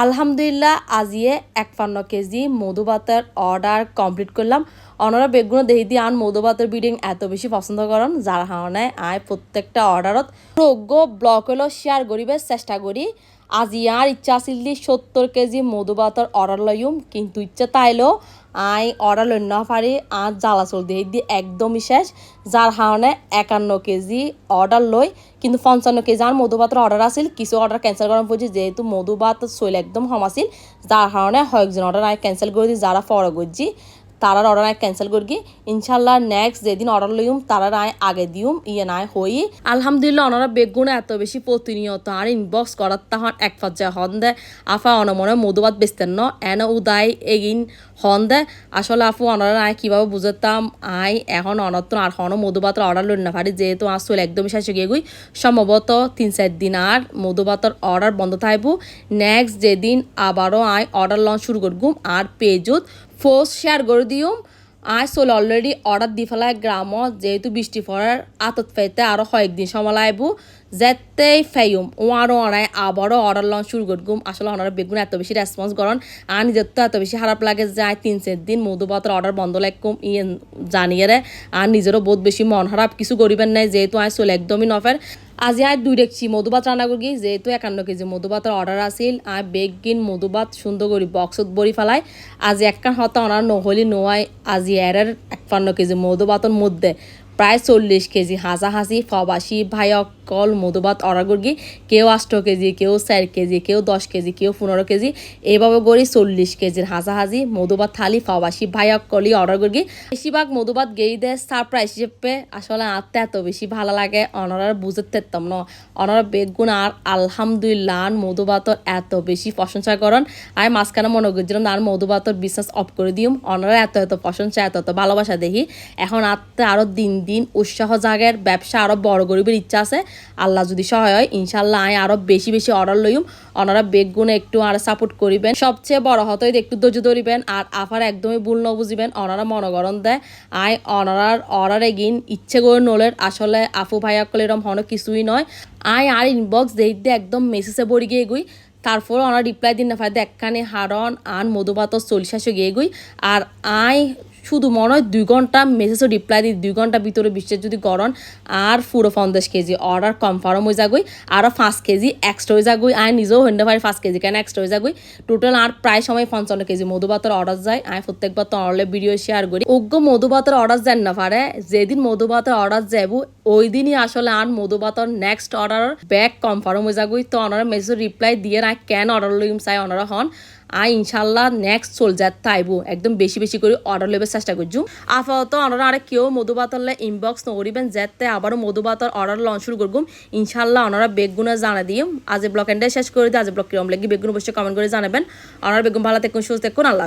আলহামদুলিল্লাহ, আজিয়ে একপান্ন কেজি মধু ভাতের অর্ডার কমপ্লিট করলাম। অনারা বেগুনো দেহি দিয়ে আন মধু ভাতের বিডিং এত বেশি পছন্দ করেন, যার কারণে আয় প্রত্যেকটা অর্ডারত। যোগ্য ব্লক হলো, শেয়ার করিবে চেষ্টা করি। আজি আর ইচ্ছা আছিল দি সত্তর কেজি মধু ভাতের অর্ডার লইম কিন্তু ইচ্ছা তাইলেও আই অর্ডার লই না পারি আর জ্বালা চল দিয়ে দিয়ে একদমই শেষ। যার কারণে একান্ন কেজি অর্ডার লই কিন্তু পঞ্চান্ন কেজি আর মধুভাতের অর্ডার আছিল। কিছু অর্ডার ক্যান্সেল করার পড়ছি যেহেতু মধুভাত চইল একদম কম আছিল যার কারণে কয়েকজন অর্ডার আই ক্যান্সেল করে দিই যারা ফর করছি তারার অর্ডার আয় ক্যান্সেল করি ইনশাল্লাহ নেক্সট যেদিন অর্ডার লইম, তারার আয় আগে দিউম ইয়ে নাই হই। আলহামদুলিল্লাহ ওনারা বেগুন এত বেশি প্রতিনিয়ত আর ইনবক্স করার তখন এক পর্যায়ে হন দে। আফা অনমনে মধুবাদ বেচতেন ন, এন উদাই এগিন হন দে। আসলে আফু অনারা আয় কীভাবে বুঝতাম? আয়, এখন অনত্ন আর হন মধুবাতর অর্ডার লই না পারি, যেহেতু আসলে একদমই শেষ গিয়ে গুই সম্ভবত তিন চার দিন আর মধুবাতর অর্ডার বন্ধ থাকব নেক্সট যেদিন আবারও আয় অর্ডার লঞ্চ শুরু করগুম, আর পেজত পোস্ট শেয়ার করে দিউম আয় চল অলরেডি অর্ডার দি ফেলায় গ্রামত যেহেতু বৃষ্টি পড়ার আতত ফাইতে আরও কয়েকদিন সময় যেতেই ফাইম ও আরও অনায় আবারও অর্ডার লঞ্চ শুরু করগুম আসলে ওনারা বেগুন এত বেশি রেসপন্স করেন আর নিজের তো এত বেশি খারাপ লাগে, যায় তিন চার দিন মধুপাত্র অর্ডার বন্ধ লাগকুম। ইয়ে জানিয়ে রে আর নিজেরও বহুত বেশি মন খারাপ কিছু করিবেন নাই, যেহেতু আয় চলে একদমই নফের আজি আর দুই দেখছি, মধুবাত রান্না করি যেহেতু একান্ন কেজি মধুবাতের অর্ডার আছিল আর বেগিন মধুবাত সুন্দর করে বক্সত বড়ি ফেলাই আজি একখান হতা অনার নহলি নোয়াই আজি এর একান্ন কেজি মধুবাতর মধ্যে প্রায় চল্লিশ কেজি হাঁসা হাসি ফবাসি ভাইয়ক কল মধুভাত অর্ডার করি কেউ আষ্ট কেজি, কেউ চার কেজি, কেউ দশ কেজি, কেউ পনেরো কেজি এইভাবে করি চল্লিশ কেজির হাঁসা হাজি মধুভাত থালি, ফবাসি ভাইয়ক কলি অর্ডার করি বেশিরভাগ মধুভাত গেই দেয় সারপ্রাইজ হিসেবে আসলে আনতে এত বেশি ভালো লাগে, অনারার বুঝতে পারতাম না। অনারা বেগুন আর আলহামদুলিল্লাহ আর মধুভাতর এত বেশি প্রশংসা করেন আর মাঝখানে মনে করছিলাম আর মধুভাতর বিশ্বাস অফ করে দিম অনারা এত এত প্রশংসা, এত এত ভালোবাসা দেখি, এখন আত্মে আরও দিন দিন উৎসাহ জাগের ব্যবসা আরও বড় গরিবের ইচ্ছা আছে। আল্লাহ যদি সহায় হয় ইনশাল্লাহ আয় আরও বেশি বেশি অর্ডার লইম। ওনারা বেগুনে একটু আর সাপোর্ট করিবেন। সবচেয়ে বড় হতই একটু ধৈর্য ধরিবেন আর আফার একদমই ভুল ন বুঝিবেন। ওনারা মনগরণ দেয়। আয় অনারার অর্ডার এগিন ইচ্ছে করে নলের। আসলে আফু ভাইয়া কলে এরম হন কিছুই নয়। আয় আর ইনবক্স দেই দিয়ে একদম মেসেজে বড়ি গিয়ে গুই। তারপর ওনার রিপ্লাই দিন না ফায়দা একখানে হারন, আন মধুপাত চল্লিশ গিয়ে গুই। আর আয় শুধু মনে হয় দুই ঘণ্টা মেসেজও রিপ্লাই দিই, দুই ঘণ্টা ভিতরে বিশ্বের যদি গরম, আর পুরো পঞ্চাশ কেজি। অর্ডার কনফার্ম হয়ে যাগই আরও পাঁচ কেজি এক্সট্রা হয়ে যাগই আয় নিজেও হইতে পারি পাঁচ কেজি, কেন এক্সট্রা হয়ে যাগই টোটাল আর প্রায় সময় পঞ্চান্ন কেজি। মধুভাতের অর্ডার যায়। আয় প্রত্যেকবার তো অনলাইন ভিডিও শেয়ার করি। অজ্ঞ মধুভাতের অর্ডার যান না পারে, যেদিন মধুভাতের অর্ডার যাব, ওই দিনই আসলে আর মধুভাতের নেক্সট অর্ডার ব্যাক কনফার্ম হয়ে যাগই তো ওনারা মেসেজ রিপ্লাই দিয়ে না কেন অর্ডার লইম চাই, ওনারা হন। আই ইনশাল্লাহ নেক্সট যাত তাইব। একদম বেশি বেশি করে অর্ডার লেবার চেষ্টা করছু আপাতত ওনারা আর কেউ মধুবাতলে ইনবক্স নকরিবেন, যাতে আবারও মধুবাতর অর্ডার লঞ্চ শুরু করব ইনশাল্লাহ ওনারা বেগুনে জানা দিয়ে আজ ব্লক এন্ডে শেষ করে দিই আজ ব্লক কিরম লাগি বেগুন অবশ্যই কমেন্ট করে জানাবেন। ওনারা বেগুন ভালো থাকুন, সুস্থ থাকুন, আল্লাহ